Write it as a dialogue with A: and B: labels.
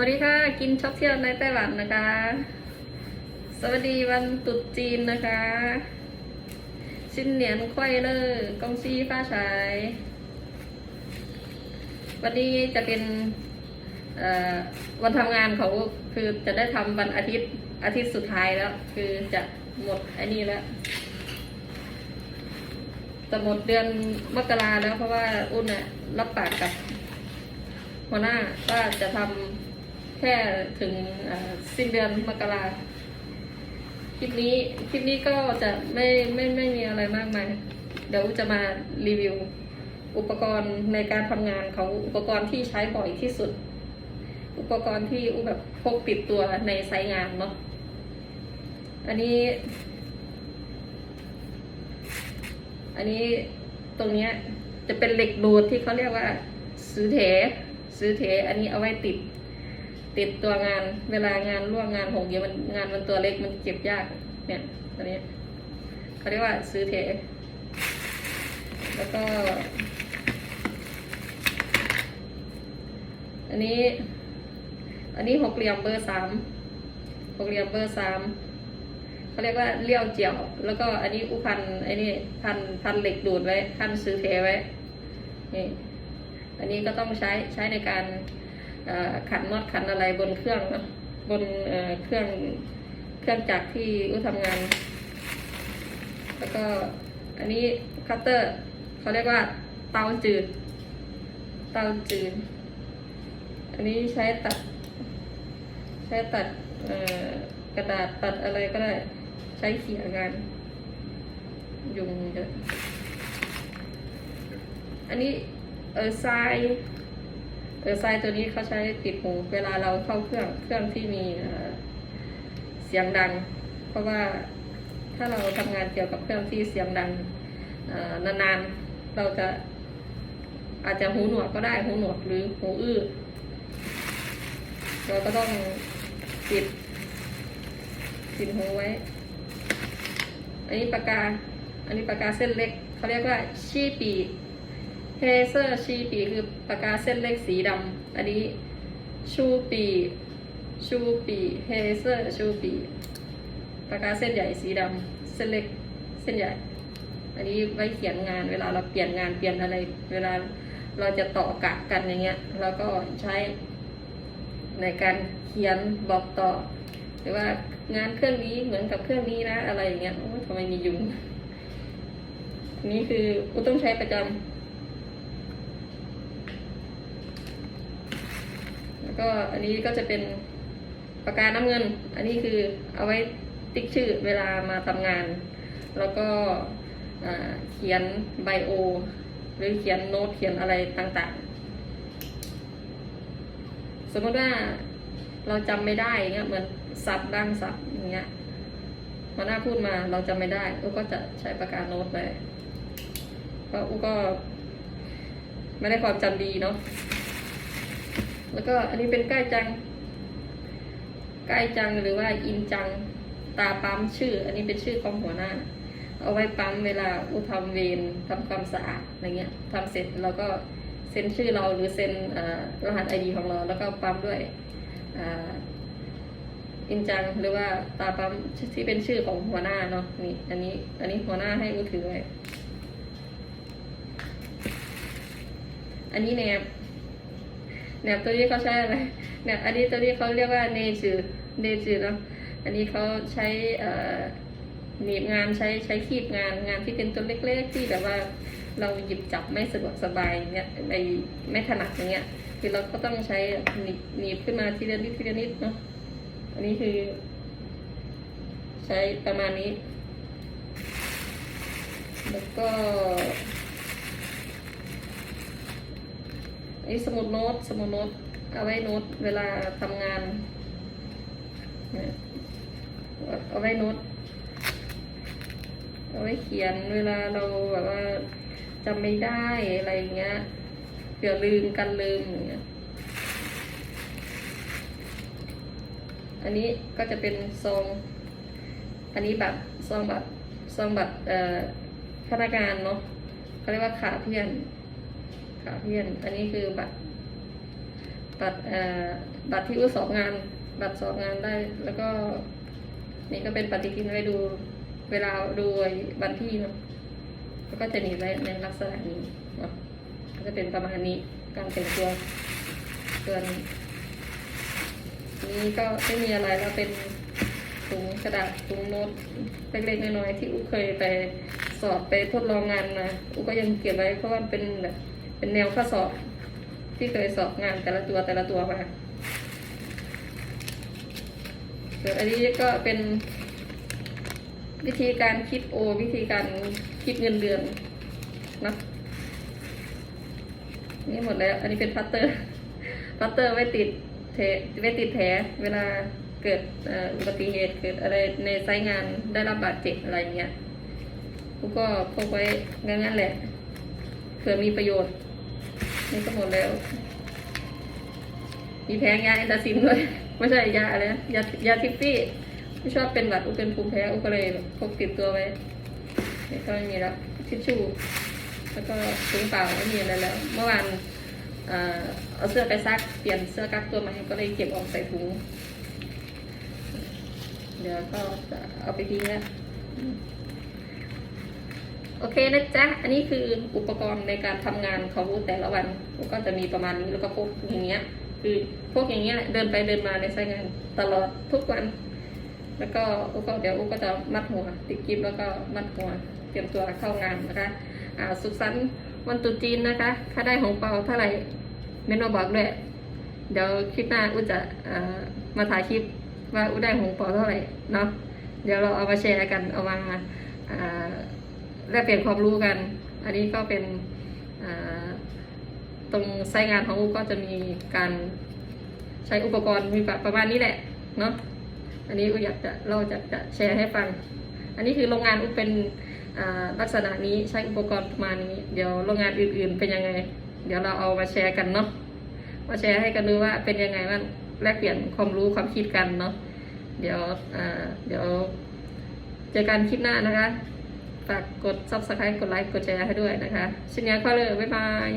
A: วัสดีค่ะ กินช็อปเที่ยวในไต้หวันนะคะ สวัสดีวันตรุษจีนนะคะชินเหนียนควายเลอร์กงซีฟ้าฉาย วันนี้จะเป็นวันทำงานเขาคือจะได้ทำวันอาทิตย์อาทิตย์สุดท้ายแล้ว คือจะหมดอ้นี่แล้วจะหมดเดือนมกราแล้วเพราะว่าอุ้นน่ะรับปากกับหัวหน้าว่าจะทำ แค่ถึงสิ้นเดือนมกราคลิปนี้คลิปนี้ก็จะไม่ไม่ไม่มีอะไรมากมาย เดี๋ยวจะมารีวิว อุปกรณ์ในการทำงานของอุปกรณ์ที่ใช้บ่อยที่สุด อุปกรณ์ที่อุแบบพกติดตัวในไซต์งานเนาะอันนี้ อันนี้ตรงเนี้ยจะเป็นเหล็กดูดที่เขาเรียกว่าซื้อเถซื้อเถอันนี้เอาไว้ติด ติดตัวงานเวลางานร่วงงานหงเยอะมันงานมันตัวเล็กมันเก็บยากเนี่ยอันนี้เขาเรียกว่าซื้อเถแล้วก็ อันนี้ อันนี้หกเหลี่ยมเบอร์สามหกเหลี่ยมเบอร์สามเขาเรียกว่าเลี้ยวเจียว แล้วก็อันนี้อุพันไอ้นี่พันพันเหล็กดูดไว้พันซื้อเทไว้นี่อันนี้ก็ต้องใช้ใช้ในการ ขันน็อตขันอะไรบนเครื่องนะบนเเครื่องเครื่องจักรที่อุทำงาน แล้วก็อันนี้คัตเตอร์เขาเรียกว่าเตาจืด เตาจืด อันนี้ใช้ตัด ใช้ตัดกระดาษตัดอะไรก็ได้ใช้เขี่ยงานยุงเยอะอันนี้เออทราย เออทรายตัวนี้เขาใช้ติดหูเวลาเราเข้าเครื่องเครื่องที่มีเสียงดัง เพราะว่าถ้าเราทำงานเกี่ยวกับเครื่องที่เสียงดังนานๆเราจะอาจจะหูหนวกก็ได้หูหนวกหรือหูอื้อเราก็ต้องปิดปิดหูไว้ อันนี้ปากกา อันนี้ปากกาเส้นเล็กเขาเรียกว่าชีปี เฮเซอร์ชีปีคือปากกาเส้นเล็กสีดำอันนี้ชูปีชูปีเฮเซอร์ชูปีปากกาเส้นใหญ่สีดำเส้นเล็กเส้นใหญ่อันนี้ไว้เขียนงานเวลาเราเปลี่ยนงานเปลี่ยนอะไร เวลาเราจะต่อกะกันอย่างเงี้ยเราก็ใช้ในการเขียนบอกต่อ หรือว่างานเครื่องนี้เหมือนกับเครื่องนี้นะอะไรอย่างเงี้ยโอ้ทำไมมียุงนนี้คือกูต้องใช้ประจำแล้ว ก็อันนี้ก็จะเป็นปากกาน้ำเงิน อันนี้คือเอาไว้ติ๊กชื่อเวลามาทำงาน แล้วก็เขียนไบโอ หรือเขียนโน้ตเขียนอะไรต่างๆ สมมติว่าเราจำไม่ได้เงี้ยเหมือนสับดังสับอย่างเงี้ยหัวหน้าพูดมาเราจำไม่ได้อูก็จะใช้ปากกาโน้ตไปเพราะอูก็ไม่ได้ความจำดีเนาะ แล้วก็อันนี้เป็นใกล้จัง ใกล้จังหรือว่าอินจัง ตาปั๊มชื่อ อันนี้เป็นชื่อของหัวหน้า เอาไว้ปั๊มเวลาอูทำเวรทำความสะอาดอะไรเงี้ยทำเสร็จเราก็เซ็นชื่อเราหรือเซ็นรหัสไอดีของเรา แล้วก็ปั๊มด้วยอินจังหรือว่าตาปั๊มที่เป็นชื่อของหัวหน้าเนาะนี่อันนี้อันนี้หัวหน้าให้อูถือไว้อันนี้แนบ แนบตัวนี้เขาใช้อะไรแนบอันนี้ตัวนี้เขาเรียกว่าเนจือเนจือเนาะอันนี้เขาใช้เอ่อหนีบงานใช้ใช้คีบงานงานที่เป็นตัวเล็กๆที่แบบว่าเราหยิบจับไม่สะดวกสบายเงี้ยในไม่ถนัดอย่างเงี้ยคือเราก็ต้องใช้หนีบหนีบขึ้นมาทีละนิดทีละนิดเนาะอันนี้คือ ใช้ประมาณนี้ แล้วก็ อั นนี้สมุดโน้ตสมุดโน้ตเอาไว้โน้ตเวลาทำงานเอาไว้โน้ตเอาไว้เขียนเวลาเราแบบว่าจำไม่ได้อะไรอย่างเงี้ยเดี๋ยวลืมกันลืมอย่างเงี้ยอันนี้ก็จะเป็นซอง อันนี้บัตรซองบัตรซองบัตรเอ่อพนักงานเนาะเขาเรียกว่าขาเพี้ยน ขาเพี้ยนอันนี้คือบัตร บัตรเอ่อบัตรที่อู้สอบงาน บัตรสอบงานได้ แล้วก็ นี่ก็เป็นปฏิทินไว้ดู เวลาดูวันที่เนาะแล้วก็จะมีไว้ในลักษณะนี้เนาะก็จะเป็นประมาณนี้การแต่งตัวส่วนนี้ก็ไม่มีอะไรแล้วเป็นถุงกระดาษถุงโน้ตเล็กๆน้อยๆที่อู้เคยไปสอบไปทดลองงานมาอู้ก็ยังเก็บไว้เพราะว่าเป็นแบบ เป็นแนวข้อสอบ ที่เคยสอบงานแต่ละตัวแต่ละตัวมาส่วนอันนี้ก็เป็นวิธีการคิดโอ วิธีการคิดเงินเดือนนะนี่หมดแล้ว อันนี้เป็นพัตเตอร์พัตเตอร์ไว้ติดแผลไว้ติดแผลเวลาเกิดอุบัติเหตุเกิดอะไรในไซต์งานได้รับบาดเจ็บอะไรเงี้ยกูก็พกไว้งั้นๆแหละเผื่อมีประโยชน์ นี่ก็หมดแล้ว มีแพ้ยาแอนตาซินด้วย ไม่ใช่ยาอะไรนะยายาทิฟฟี่ไม่ชอบเป็นหวัดอุเป็นภูมิแพ้อุก็เลยพกติดตัวไว้นี่ก็ไม่มีแล้วทิชชู่แล้วก็ถุงเปล่าไม่มีอะไรแล้ว เมื่อวานเอาเสื้อไปซักเปลี่ยนเสื้อกั๊กตัวใหม่ก็เลยเก็บออกใส่ถุงเดี๋ยวก็จะเอาไปทิ้งแล้ว โอเคนะจ๊ะ อันนี้คืออุปกรณ์ในการทำงานของอูแต่ละวันก็จะมีประมาณนี้แล้วก็พวกอย่างเงี้ย คือพวกอย่างเงี้ยแหละเดินไปเดินมาในสายงานตลอดทุกวัน แล้วก็อูก็เดี๋ยวอูก็จะมัดหัวติดกิฟแล้วก็มัดหัว เตรียมตัวเข้างานนะคะอ่าสุขสันต์วันตรุษจีนนะคะถ้าได้ของเปาเท่าไหร่เมนมาบอกด้วยเดี๋ยวคลิปหน้าอูจะอ่ามาถ่ายคลิปว่าอูได้ของเปาเท่าไหร่เนาะเดี๋ยวเราเอามาแชร์กันเอามาอ่า แลกเปลี่ยนความรู้กัน อันนี้ก็เป็นตรงไซต์งานของอูก็จะมีการใช้อุปกรณ์มีประมาณนี้แหละเนาะอันนี้อูอยากจะเราจะจะแชร์ให้ฟัง อันนี้คือโรงงานอูเป็นลักษณะนี้ใช้อุปกรณ์ประมาณนี้ เดี๋ยวโรงงานอื่นๆเป็นยังไง เดี๋ยวเราเอามาแชร์กันเนาะมาแชร์ให้กันดูว่าเป็นยังไงบ้าแลกเปลี่ยนความรู้ความคิดกันเนาะเดี๋ยวเดี๋ยวเจอกันคลิปหน้านะคะ ฝากกด subscribe กดไลค์กดแชร์ให้ด้วยนะคะชินนี้ก็เลยบ๊ายบาย